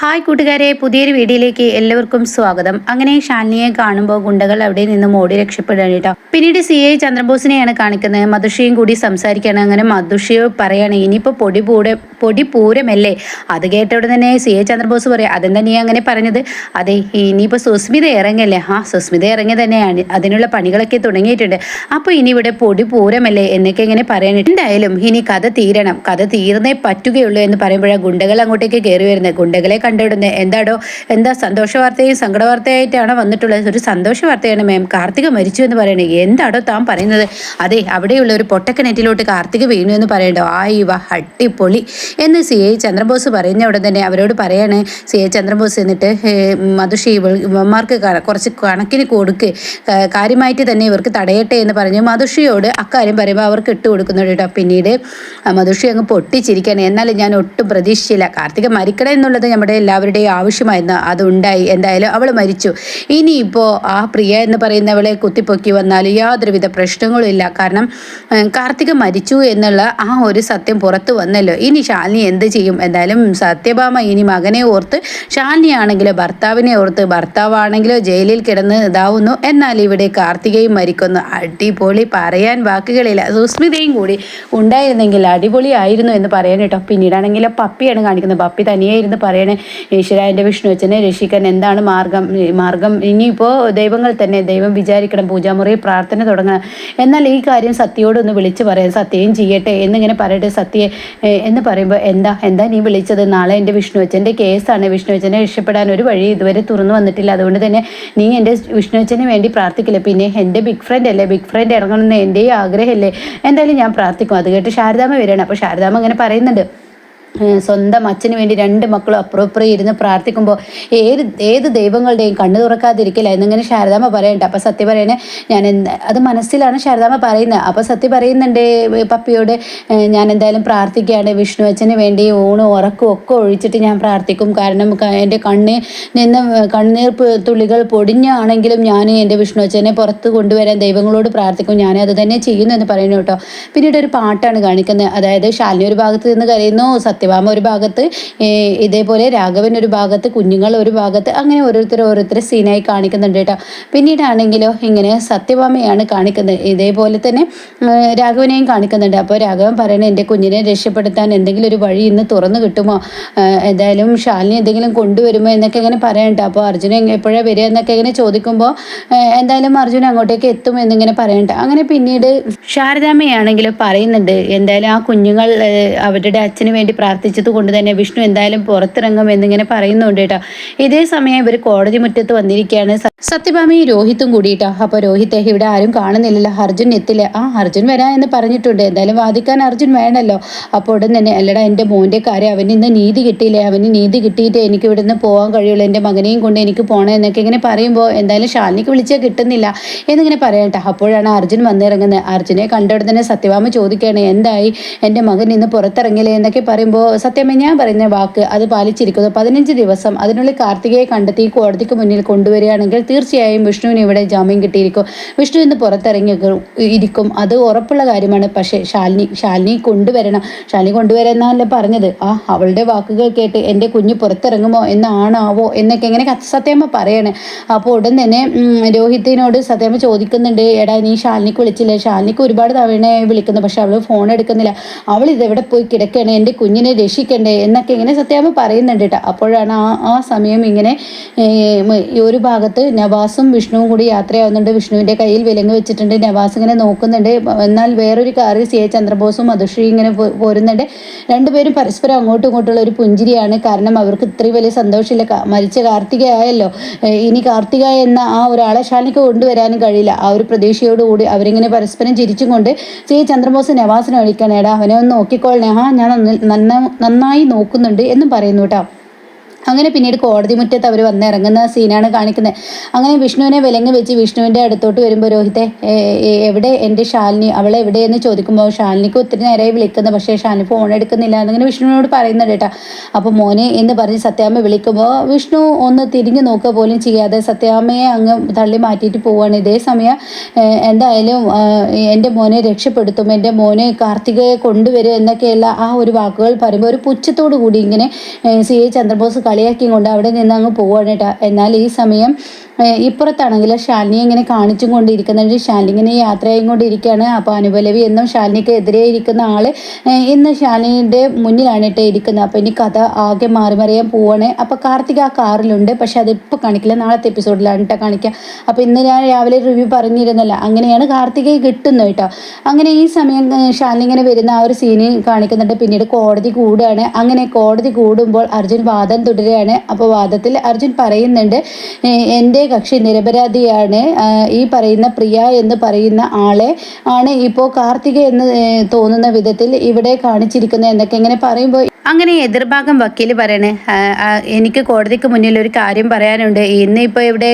Hi കൂട്ടുകാരെ പുതിയൊരു വീഡിയോയിലേക്ക് എല്ലാവർക്കും സ്വാഗതം. അങ്ങനെ ഷാനിയെ കാണുമ്പോൾ ഗുണ്ടകൾ അവിടെ നിന്നും ഓടി രക്ഷപ്പെടുകയാണ് കേട്ടോ. പിന്നീട് സി ഐ ചന്ദ്രബോസിനെയാണ് കാണിക്കുന്നത്. മധുഷയും കൂടി സംസാരിക്കുകയാണ്. അങ്ങനെ മധുഷയോ പറയാണ് ഇനിയിപ്പോൾ പൊടി പൂടെ പൊടി പൂരമല്ലേ? അത് ഉടനെ തന്നെ സി ഐ ചന്ദ്രബോസ് പറയാം അതെന്താ നീ അങ്ങനെ പറഞ്ഞത്? അതെ ഇനിയിപ്പോൾ സുസ്മിത ഇറങ്ങല്ലേ? ആ സുസ്മിത ഇറങ്ങി തന്നെയാണ് അതിനുള്ള പണികളൊക്കെ തുടങ്ങിയിട്ടുണ്ട്. അപ്പോൾ ഇനി ഇവിടെ പൊടി പൂരമല്ലേ എന്നൊക്കെ ഇങ്ങനെ പറയാനിട്ട് എന്തായാലും ഇനി കഥ തീരണം. കഥ തീർന്നേ പറ്റുകയുള്ളൂ എന്ന് പറയുമ്പോഴാണ് ഗുണ്ടകൾ അങ്ങോട്ടേക്ക് കയറി വരുന്നത്. ഗുണ്ടകളെ കണ്ടിടുന്നത് എന്താടോ? എന്താ സന്തോഷ വാർത്തയും സങ്കട വാർത്തയായിട്ടാണ് വന്നിട്ടുള്ളത്? ഒരു സന്തോഷ വാർത്തയാണ് മാം കാർത്തിക മരിച്ചു എന്ന് പറയണേ എന്താടോ താൻ പറയുന്നത്? അതെ അവിടെയുള്ള ഒരു പൊട്ടക്കിണറ്റിലോട്ട് കാർത്തിക വീണു എന്ന് പറയണ്ടോ? ആ ഇവ അട്ടിപ്പൊളി എന്ന് സി ഐ ചന്ദ്രബോസ് പറയുന്ന അവിടെ തന്നെ അവരോട് പറയാണ്. സി ഐ ചന്ദ്രബോസ് എന്നിട്ട് മധുഷി ഇവന്മാർക്ക് കുറച്ച് കണക്കിന് കൊടുക്ക്. കാര്യമായിട്ട് തന്നെ ഇവർക്ക് തടയട്ടെ എന്ന് പറഞ്ഞു. മധുഷിയോട് അക്കാര്യം പറയുമ്പോൾ അവർക്ക് ഇട്ട് കൊടുക്കുന്നുണ്ട് കേട്ടോ. പിന്നീട് മധുഷി അങ്ങ് പൊട്ടിച്ചിരിക്കുകയാണ്. എന്നാലും ഞാൻ ഒട്ടും പ്രതീക്ഷിച്ചില്ല. കാർത്തിക മരിക്കണം എന്നുള്ളത് നമ്മുടെ എല്ലാവരുടെയും ആവശ്യമായിരുന്നു. അതുണ്ടായി. എന്തായാലും അവൾ മരിച്ചു. ഇനിയിപ്പോൾ ആ പ്രിയ എന്ന് പറയുന്നവളെ കുത്തിപ്പൊക്കി വന്നാൽ യാതൊരുവിധ പ്രശ്നങ്ങളും ഇല്ല കാരണം കാർത്തിക മരിച്ചു എന്നുള്ള ആ ഒരു സത്യം പുറത്തു വന്നല്ലോ. ഇനി ശാലിനി എന്ത് ചെയ്യും? എന്തായാലും സത്യഭാമ ഇനി മകനെ ഓർത്ത് ശാലിനി ആണെങ്കിലോ ഭർത്താവിനെ ഓർത്ത് ഭർത്താവാണെങ്കിലോ ജയിലിൽ കിടന്ന് ഇതാവുന്നു. എന്നാൽ ഇവിടെ കാർത്തികയും മരിക്കുന്നു. അടിപൊളി പറയാൻ വാക്കുകളില്ല. സുസ്മിതയും കൂടി ഉണ്ടായിരുന്നെങ്കിൽ അടിപൊളിയായിരുന്നു എന്ന് പറയാൻ കേട്ടോ. പിന്നീടാണെങ്കിൽ പപ്പിയാണ് കാണിക്കുന്നത്. പപ്പി തനിയെ പറയണേ ഈശ്വര എന്റെ വിഷ്ണു അച്ഛനെ രക്ഷിക്കാൻ എന്താണ് മാർഗം? മാർഗം ഇനിയിപ്പോൾ ദൈവങ്ങൾ തന്നെ ദൈവം വിചാരിക്കണം പൂജാമുറി പ്രാർത്ഥന തുടങ്ങണം. എന്നാൽ ഈ കാര്യം സത്യയോടൊന്ന് വിളിച്ച് പറയാം. സത്യം ചെയ്യട്ടെ എന്നിങ്ങനെ പറയട്ടെ. സത്യ എന്ന് പറയുമ്പോൾ എന്താ എന്താ നീ വിളിച്ചത്? നാളെ എന്റെ വിഷ്ണു അച്ഛന്റെ കേസാണ്. വിഷ്ണു അച്ഛനെ രക്ഷപ്പെടാൻ ഒരു വഴി ഇതുവരെ തുറന്നു വന്നിട്ടില്ല. അതുകൊണ്ട് തന്നെ നീ എന്റെ വിഷ്ണു അച്ഛന് വേണ്ടി പ്രാർത്ഥിക്കില്ല. പിന്നെ എന്റെ ബിഗ് ഫ്രണ്ട് അല്ലേ? ബിഗ് ഫ്രണ്ട് ഇറങ്ങണമെന്ന് എന്റെ ആഗ്രഹമല്ലേ? എന്തായാലും ഞാൻ പ്രാർത്ഥിക്കും. അത് കേട്ട് ശാരദാമ വരികയാണ്. അപ്പോൾ ശാരദാമ്മ അങ്ങനെ പറയുന്നുണ്ട്. സ്വന്തം അച്ഛന് വേണ്ടി രണ്ട് മക്കളും അപ്പുറപ്പുറം ഇരുന്ന് പ്രാർത്ഥിക്കുമ്പോൾ ഏത് ഏത് ദൈവങ്ങളുടെയും കണ്ണു തുറക്കാതിരിക്കില്ല എന്നിങ്ങനെ ശാരദാമ്മ പറയണ്ട. അപ്പം സത്യ പറയണേ ഞാൻ അത് മനസ്സിലാണ് ശാരദാമ്മ പറയുന്നത്. അപ്പോൾ സത്യ പറയുന്നുണ്ട് പപ്പിയോട് ഞാൻ എന്തായാലും പ്രാർത്ഥിക്കുകയാണ്. വിഷ്ണു അച്ഛന് വേണ്ടി ഊണും ഉറക്കും ഒക്കെ ഒഴിച്ചിട്ട് ഞാൻ പ്രാർത്ഥിക്കും. കാരണം എന്റെ കണ്ണ് നിന്ന് കണ്ണീർ തുള്ളികൾ പൊടിഞ്ഞാണെങ്കിലും ഞാൻ എന്റെ വിഷ്ണു അച്ഛനെ പുറത്ത് കൊണ്ടുവരാൻ ദൈവങ്ങളോട് പ്രാർത്ഥിക്കും. ഞാൻ അത് തന്നെ ചെയ്യുന്നു എന്ന് പറയുന്നു കേട്ടോ. പിന്നീട് ഒരു പാട്ടാണ് കാണിക്കുന്നത്. അതായത് ശാലിനി ഒരു ഭാഗത്ത് നിന്ന് കരയുന്നു സത്യ സത്യഭാമ ഒരു ഭാഗത്ത് ഇതേപോലെ രാഘവൻ ഒരു ഭാഗത്ത് കുഞ്ഞുങ്ങൾ ഒരു ഭാഗത്ത് അങ്ങനെ ഓരോരുത്തർ ഓരോരുത്തർ സീനായി കാണിക്കുന്നുണ്ട് കേട്ടോ. പിന്നീടാണെങ്കിലോ ഇങ്ങനെ സത്യഭാമയാണ് കാണിക്കുന്നത്. ഇതേപോലെ തന്നെ രാഘവനെയും കാണിക്കുന്നുണ്ട്. അപ്പോൾ രാഘവൻ പറയുന്നത് എന്റെ കുഞ്ഞിനെ രക്ഷപ്പെടുത്താൻ എന്തെങ്കിലും ഒരു വഴി ഇന്ന് തുറന്നു കിട്ടുമോ? എന്തായാലും ശാലിനി എന്തെങ്കിലും കൊണ്ടുവരുമോ? എന്നൊക്കെ ഇങ്ങനെ പറയണ്ട അപ്പോൾ അർജുന എപ്പോഴാണ് വരിക എന്നൊക്കെ ഇങ്ങനെ ചോദിക്കുമ്പോൾ എന്തായാലും അർജുന അങ്ങോട്ടേക്ക് എത്തും എന്നിങ്ങനെ പറയണ്ട അങ്ങനെ പിന്നീട് ശാരദാമ്മയാണെങ്കിലും പറയുന്നുണ്ട് എന്തായാലും ആ കുഞ്ഞുങ്ങൾ അവരുടെ അച്ഛന് വേണ്ടി പ്രാർത്ഥിച്ചത് കൊണ്ട് തന്നെ വിഷ്ണു എന്തായാലും പുറത്തിറങ്ങും എന്നിങ്ങനെ പറയുന്നുണ്ട് കേട്ടോ. ഇതേ സമയം ഇവർ കോടതി മുറ്റത്ത് വന്നിരിക്കുകയാണ്. സത്യഭാമയും രോഹിത്തും കൂടിയിട്ടോ. അപ്പോൾ രോഹിത്തെ ഇവിടെ ആരും കാണുന്നില്ലല്ലോ. അർജുൻ എത്തില്ല? ആ അർജുൻ വരാ എന്ന് പറഞ്ഞിട്ടുണ്ട്. എന്തായാലും വാദിക്കാൻ അർജുൻ വേണമല്ലോ അപ്പോൾ ഉടൻ തന്നെ അല്ലടാ എന്റെ മോന്റെ കാര്യം അവന് ഇന്ന് നീതി കിട്ടിയില്ലേ? അവന് നീതി കിട്ടിയിട്ട് എനിക്ക് ഇവിടെ നിന്ന് പോകാൻ കഴിയുള്ളൂ. എന്റെ മകനെയും കൊണ്ട് എനിക്ക് പോകണം എന്നൊക്കെ ഇങ്ങനെ പറയുമ്പോൾ എന്തായാലും ശാലിനിക്ക് വിളിച്ചാൽ കിട്ടുന്നില്ല എന്നിങ്ങനെ പറയട്ടെ അപ്പോഴാണ് അർജുൻ വന്നിറങ്ങുന്നത്. അർജുനെ കണ്ടോടെ തന്നെ സത്യഭാമ ചോദിക്കുകയാണ് എന്തായി? എന്റെ മകൻ ഇന്ന് പുറത്തിറങ്ങില്ലേ എന്നൊക്കെ പറയുമ്പോൾ സത്യമേ ഞാൻ പറയുന്ന വാക്ക് അത് പാലിച്ചിരിക്കുന്നു. പതിനഞ്ച് ദിവസം അതിനുള്ളിൽ കാർത്തികയെ കണ്ടെത്തി കോടതിക്ക് മുന്നിൽ കൊണ്ടുവരികയാണെങ്കിൽ തീർച്ചയായും വിഷ്ണുവിന് ഇവിടെ ജാമ്യം കിട്ടിയിരിക്കും. വിഷ്ണു ഇന്ന് പുറത്തിറങ്ങി ഇരിക്കും അത് ഉറപ്പുള്ള കാര്യമാണ്. പക്ഷേ ശാലിനി ശാലിനി കൊണ്ടുവരണം. ശാലിനി കൊണ്ടുവരുന്നല്ലേ പറഞ്ഞത്. ആ അവളുടെ വാക്കുകൾ കേട്ട് എന്റെ കുഞ്ഞ് പുറത്തിറങ്ങുമോ എന്നാണാവോ എന്നൊക്കെ എങ്ങനെ സത്യമ്മ പറയണേ. അപ്പോൾ ഉടൻ തന്നെ രോഹിത്തിനോട് സത്യമ്മ ചോദിക്കുന്നുണ്ട് എടാ നീ ശാലിനിക്ക് വിളിച്ചില്ലേ? ശാലിനിക്ക് ഒരുപാട് തവണ വിളിക്കുന്നു പക്ഷെ അവൾ ഫോൺ എടുക്കുന്നില്ല. അവൾ ഇതെവിടെ പോയി കിടക്കുകയാണ് എന്റെ കുഞ്ഞിനെ എന്നെ രക്ഷിക്കണ്ടേ എന്നൊക്കെ ഇങ്ങനെ സത്യാമ്മ പറയുന്നുണ്ട് കേട്ടോ. അപ്പോഴാണ് ആ ആ സമയം ഇങ്ങനെ ഒരു ഭാഗത്ത് നവാസും വിഷ്ണുവും കൂടി യാത്രയാവുന്നുണ്ട്. വിഷ്ണുവിന്റെ കയ്യിൽ വിലങ്ങ് വെച്ചിട്ടുണ്ട്. നവാസ് ഇങ്ങനെ നോക്കുന്നുണ്ട്. എന്നാൽ വേറൊരു കാറിൽ സി. എ. ചന്ദ്രബോസും മധുശ്രീ ഇങ്ങനെ പോരുന്നുണ്ട്. രണ്ടുപേരും പരസ്പരം അങ്ങോട്ടും ഇങ്ങോട്ടുള്ള ഒരു പുഞ്ചിരിയാണ്. കാരണം അവർക്ക് ഇത്രയും വലിയ സന്തോഷമില്ല. മരിച്ച കാർത്തിക ആയല്ലോ ഇനി കാർത്തിക എന്ന ആ ഒരാളെ ശാലിക്ക് കൊണ്ടുവരാനും കഴിയില്ല. ആ ഒരു പ്രതീക്ഷയോടുകൂടി അവരിങ്ങനെ പരസ്പരം ചിരിച്ചും കൊണ്ട് സി. ചന്ദ്രബോസ് നവാസിനെ വിളിക്കണേടാ അവനെ ഒന്ന് നോക്കിക്കോളണേ. ആ ഞാൻ നന്ന നന്നായി നോക്കുന്നുണ്ട് എന്നും പറയുന്നു കേട്ടോ. അങ്ങനെ പിന്നീട് കോടതി മുറ്റത്ത് അവർ വന്നിറങ്ങുന്ന സീനാണ് കാണിക്കുന്നത്. അങ്ങനെ വിഷ്ണുവിനെ വിലങ്ങ് വെച്ച് വിഷ്ണുവിന്റെ അടുത്തോട്ട് വരുമ്പോൾ രോഹിത്തെ എവിടെ എന്റെ ശാലിനി? അവളെ എവിടെയെന്ന് ചോദിക്കുമ്പോൾ ശാലിനിക്ക് ഒത്തിരി നേരമായി വിളിക്കുന്നത് പക്ഷേ ഷാലിനി ഫോൺ എടുക്കുന്നില്ല. എന്നിങ്ങനെ വിഷ്ണുവിനോട് പറയുന്നുണ്ട് കേട്ടോ. അപ്പോൾ മോനെ എന്ന് പറഞ്ഞ് സത്യാമ്മ വിളിക്കുമ്പോൾ വിഷ്ണു ഒന്ന് തിരിഞ്ഞു നോക്കുക പോലും ചെയ്യാതെ സത്യാമ്മയെ അങ്ങ് തള്ളി മാറ്റിയിട്ട് പോവുകയാണ് ഇതേ സമയം എന്തായാലും എന്റെ മോനെ രക്ഷപ്പെടുത്തും. എന്റെ മോനെ കാർത്തികയെ കൊണ്ടുവരും എന്നൊക്കെയുള്ള ആ ഒരു വാക്കുകൾ പറയുമ്പോൾ ഒരു പുച്ഛത്തോടു കൂടി ഇങ്ങനെ സി. എ. ചന്ദ്രബോസ് കളിയാക്കിയും കൊണ്ട് അവിടെ നിന്ന് അങ്ങ് പോവാണ് കേട്ടോ എന്നാൽ ഈ സമയം ഇപ്പുറത്താണെങ്കിൽ ശാലിനി ഇങ്ങനെ കാണിച്ചും കൊണ്ടിരിക്കുന്നുണ്ട് ശാലിനി ഇങ്ങനെ യാത്രയായും കൊണ്ടിരിക്കുകയാണ്. അപ്പോൾ അനുപലവി എന്നും ശാലിനിക്ക് എതിരെ ഇരിക്കുന്ന ആൾ ഇന്ന് ശാലിനിയുടെ മുന്നിലാണ് കേട്ടോ ഇരിക്കുന്നത്. അപ്പോൾ ഇനി കഥ ആകെ മാറി മറിയാൻ പോവാണ്. അപ്പോൾ കാർത്തിക് ആ കാറിലുണ്ട്. പക്ഷെ അതിപ്പോൾ കാണിക്കില്ല. നാളത്തെ എപ്പിസോഡിലാണ് കേട്ടോ കാണിക്കുക. അപ്പോൾ ഇന്ന് ഞാൻ രാവിലെ റിവ്യൂ പറഞ്ഞിരുന്നല്ല. അങ്ങനെയാണ് കാർത്തികയെ കിട്ടുന്നത് കേട്ടോ. അങ്ങനെ ഈ സമയം ഷാലിനി ശാലിനി ഇങ്ങനെ വരുന്ന ആ ഒരു സീന് കാണിക്കുന്നുണ്ട്. പിന്നീട് കോടതി കൂടുകയാണ്. അങ്ങനെ കോടതി കൂടുമ്പോൾ അർജുൻ വാദം തുടരുകയാണ്. അപ്പോൾ വാദത്തിൽ അർജുൻ പറയുന്നുണ്ട് എന്റെ കക്ഷി നിരപരാധിയാണ് ഈ പറയുന്ന പ്രിയ എന്ന് പറയുന്ന ആളെ ആണ് ഇപ്പോൾ കാർത്തിക എന്ന് തോന്നുന്ന വിധത്തിൽ ഇവിടെ കാണിച്ചിരിക്കുന്നത് എന്നൊക്കെ ഇങ്ങനെ പറയുമ്പോൾ അങ്ങനെ എതിർഭാഗം വക്കീൽ പറയണേ എനിക്ക് കോടതിക്ക് മുന്നിൽ ഒരു കാര്യം പറയാനുണ്ട്. ഇന്ന് ഇപ്പോൾ ഇവിടെ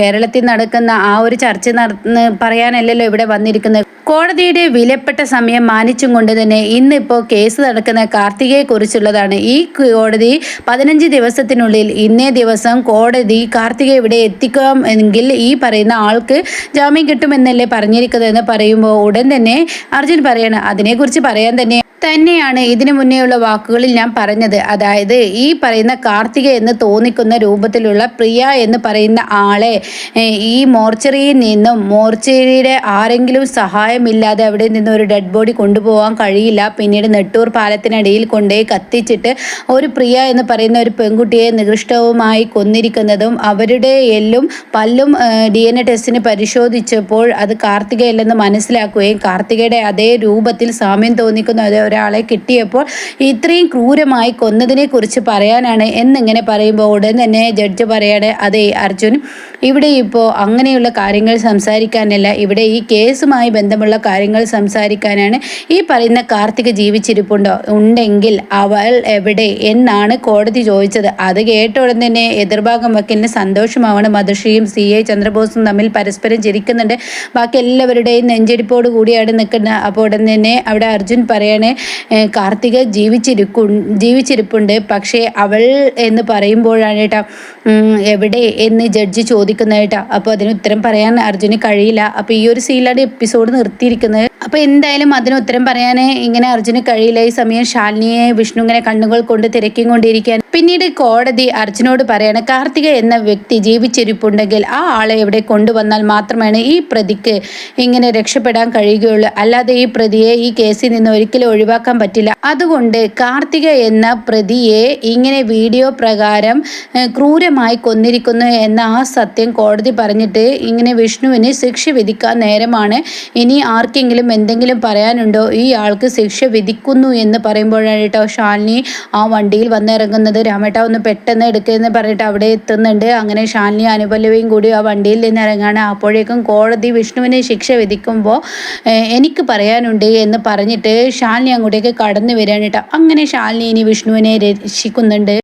കേരളത്തിൽ നടക്കുന്ന ആ ഒരു ചർച്ച നടന്ന് പറയാനല്ലല്ലോ ഇവിടെ വന്നിരിക്കുന്നത്. കോടതിയുടെ വിലപ്പെട്ട സമയം മാനിച്ചും കൊണ്ട് തന്നെ ഇന്നിപ്പോൾ കേസ് നടക്കുന്ന കാർത്തികയെ കുറിച്ചുള്ളതാണ് ഈ കോടതി പതിനഞ്ച് ദിവസത്തിനുള്ളിൽ ഇന്നേ ദിവസം കോടതി കാർത്തിക ഇവിടെ എത്തിക്കാം എങ്കിൽ ഈ പറയുന്ന ആൾക്ക് ജാമ്യം കിട്ടുമെന്നല്ലേ പറഞ്ഞിരിക്കുന്നതെന്ന് പറയുമ്പോൾ ഉടൻ തന്നെ അർജുൻ പറയണം അതിനെക്കുറിച്ച് പറയാൻ തന്നെ തന്നെയാണ് ഇതിനു മുന്നേയുള്ള വാക്കുകളിൽ ഞാൻ പറഞ്ഞത്. അതായത് ഈ പറയുന്ന കാർത്തിക എന്ന് തോന്നിക്കുന്ന രൂപത്തിലുള്ള പ്രിയ എന്ന് പറയുന്ന ആളെ ഈ മോർച്ചറിയിൽ നിന്നും മോർച്ചറിയുടെ ആരെങ്കിലും സഹായമില്ലാതെ അവിടെ നിന്ന് ഒരു ഡെഡ് ബോഡി കൊണ്ടുപോകാൻ കഴിയില്ല. പിന്നീട് നെട്ടൂർ പാലത്തിനടിയിൽ കൊണ്ടുപോയി കത്തിച്ചിട്ട് ഒരു പ്രിയ എന്ന് പറയുന്ന ഒരു പെൺകുട്ടിയെ നികൃഷ്ടവുമായി കൊന്നിരിക്കുന്നതും അവരുടെ എല്ലും പല്ലും ഡി എൻ എ ടെസ്റ്റിന് പരിശോധിച്ചപ്പോൾ അത് കാർത്തികയല്ലെന്ന് മനസ്സിലാക്കുകയും കാർത്തികയുടെ അതേ രൂപത്തിൽ സാമ്യം തോന്നിക്കുന്ന. ഒരാളെ കിട്ടിയപ്പോൾ ഇത്രയും ക്രൂരമായി കൊന്നതിനെക്കുറിച്ച് പറയാനാണ് എന്നിങ്ങനെ പറയുമ്പോൾ ഉടൻ തന്നെ ജഡ്ജ് പറയാണ് അതെ അർജുൻ ഇവിടെ ഇപ്പോൾ അങ്ങനെയുള്ള കാര്യങ്ങൾ സംസാരിക്കാനല്ല ഇവിടെ ഈ കേസുമായി ബന്ധമുള്ള കാര്യങ്ങൾ സംസാരിക്കാനാണ് ഈ പറയുന്ന കാർത്തിക് ജീവിച്ചിരിപ്പുണ്ടോ? ഉണ്ടെങ്കിൽ അവൾ എവിടെ എന്നാണ് കോടതി ചോദിച്ചത്. അത് കേട്ട ഉടൻ തന്നെ എതിർഭാഗം വക്കീലിന് സന്തോഷമാവാണ്. മധുഷിയും സി എ ചന്ദ്രബോസും തമ്മിൽ പരസ്പരം ചിരിക്കുന്നുണ്ട്. ബാക്കി എല്ലാവരുടെയും നെഞ്ചരിപ്പോട് കൂടിയാണ് നിൽക്കുന്നത്. അപ്പോൾ ഉടൻ തന്നെ അവിടെ അർജുൻ പറയണേ "ഏഹ് കാർത്തിക ജീവിച്ചിരിക്കു ജീവിച്ചിരിപ്പുണ്ട്. പക്ഷേ അവൾ എന്ന് പറയുമ്പോഴാണ് കേട്ടോ എവിടെ എന്ന് ജഡ്ജി ചോദിക്കുന്നത്. കേട്ടോ അപ്പോൾ അതിന് ഉത്തരം പറയാൻ അർജുന് കഴിയില്ല. അപ്പോൾ ഈ ഒരു സീനിലാണ് എപ്പിസോഡ് നിർത്തിയിരിക്കുന്നത്. അപ്പോൾ എന്തായാലും അതിന് ഉത്തരം പറയാൻ ഇങ്ങനെ അർജുന് കഴിയില്ല. ഈ സമയം ശാലിനിയെ വിഷ്ണു ഇങ്ങനെ കണ്ണുകൾ കൊണ്ട് തിരക്കും കൊണ്ടിരിക്കാൻ പിന്നീട് കോടതി അർജുനോട് പറയാണ് കാർത്തിക എന്ന വ്യക്തി ജീവിച്ചിരിപ്പുണ്ടെങ്കിൽ ആ ആളെ ഇവിടെ കൊണ്ടുവന്നാൽ മാത്രമാണ് ഈ പ്രതിക്ക് ഇങ്ങനെ രക്ഷപ്പെടാൻ കഴിയുകയുള്ളൂ. അല്ലാതെ ഈ പ്രതിയെ ഈ കേസിൽ നിന്ന് ഒരിക്കലും ഒഴിവാക്കാൻ പറ്റില്ല. അതുകൊണ്ട് കാർത്തിക എന്ന പ്രതിയെ ഇങ്ങനെ വീഡിയോ പ്രകാരം ക്രൂരമായി കൊന്നിരിക്കുന്നു എന്ന ആ സത്യം കോടതി പറഞ്ഞിട്ട് ഇങ്ങനെ വിഷ്ണുവിന് ശിക്ഷ വിധിക്കാൻ നേരമാണ്. ഇനി ആർക്കെങ്കിലും എന്തെങ്കിലും പറയാനുണ്ടോ? ഈ ആൾക്ക് ശിക്ഷ വിധിക്കുന്നു എന്ന് പറയുമ്പോഴാണ് കേട്ടോ ഷാലിനി ആ വണ്ടിയിൽ വന്നിറങ്ങുന്നത്. രാമേട്ട ഒന്ന് പെട്ടെന്ന് എടുക്കുമെന്ന് പറഞ്ഞിട്ട് അവിടെ എത്തുന്നുണ്ട്. അങ്ങനെ ഷാലിനി അനുപല്ലവയും കൂടി ആ വണ്ടിയിൽ നിന്ന് ഇറങ്ങാണ്. അപ്പോഴേക്കും കോടതി വിഷ്ണുവിനെ ശിക്ഷ വിധിക്കുമ്പോൾ എനിക്ക് പറയാനുണ്ട് എന്ന് പറഞ്ഞിട്ട് ഷാലിനി അങ്ങോട്ടേക്ക് കടന്നു വരികയാണ് കേട്ടോ. അങ്ങനെ ഷാലിനി ഇനി വിഷ്ണുവിനെ രക്ഷിക്കുന്നുണ്ട്.